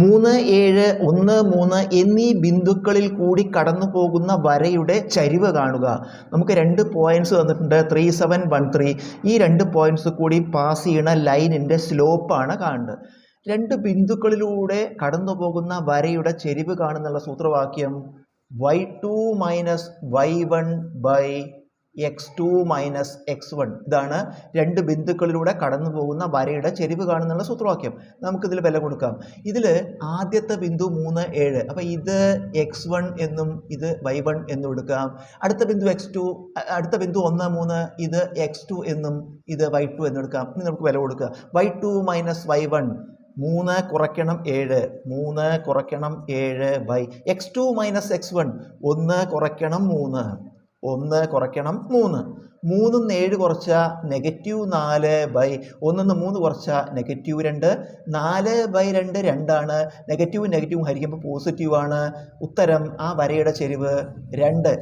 മൂന്ന് ഏഴ് ഒന്ന് മൂന്ന് എന്നീ ബിന്ദുക്കളിൽ കൂടി കടന്നു പോകുന്ന വരയുടെ ചരിവ് കാണുക. നമുക്ക് രണ്ട് പോയിന്റ്സ് തന്നിട്ടുണ്ട്. ത്രീ സെവൻ വൺ ത്രീ ഈ രണ്ട് പോയിന്റ്സ് കൂടി പാസ് ചെയ്യണ ലൈനിന്റെ സ്ലോപ്പാണ് കാണുന്നത്. രണ്ട് ബിന്ദുക്കളിലൂടെ കടന്നു പോകുന്ന വരയുടെ ചെരിവ് കാണുന്നുള്ള സൂത്രവാക്യം? Y two minus y one by x two minus x one ഇതാണ് രണ്ട് ബിന്ദുക്കളിലൂടെ കടന്നു പോകുന്ന വരയുടെ ചെരിവ് കാണുന്നുള്ള സൂത്രവാക്യം. നമുക്കിതിൽ വില കൊടുക്കാം. ഇതിൽ ആദ്യത്തെ ബിന്ദു മൂന്ന് ഏഴ്. അപ്പോൾ ഇത് എക്സ് വൺ എന്നും ഇത് വൈ വൺ എന്നും എടുക്കാം. അടുത്ത ബിന്ദു എക്സ് ടു അടുത്ത ബിന്ദു ഒന്ന് മൂന്ന് ഇത് എക്സ് ടു എന്നും ഇത് വൈ ടു എന്നും എടുക്കാം. ഇനി നമുക്ക് വില കൊടുക്കുക y two minus y one മൂന്ന് കുറയ്ക്കണം ഏഴ്. മൂന്ന് കുറയ്ക്കണം ഏഴ് by x two minus x one ഒന്ന് കുറയ്ക്കണം മൂന്ന്. ഒന്ന് കുറയ്ക്കണം മൂന്ന്. മൂന്നും ഏഴ് കുറച്ച നെഗറ്റീവ് നാല് ബൈ ഒന്നിന്ന് മൂന്ന് കുറച്ച നെഗറ്റീവ് രണ്ട്. നാല് ബൈ രണ്ട് രണ്ടാണ്. നെഗറ്റീവ് നെഗറ്റീവ് ഹരിക്കുമ്പോൾ പോസിറ്റീവാണ് ഉത്തരം ആ വരയുടെ ചെരിവ് രണ്ട്.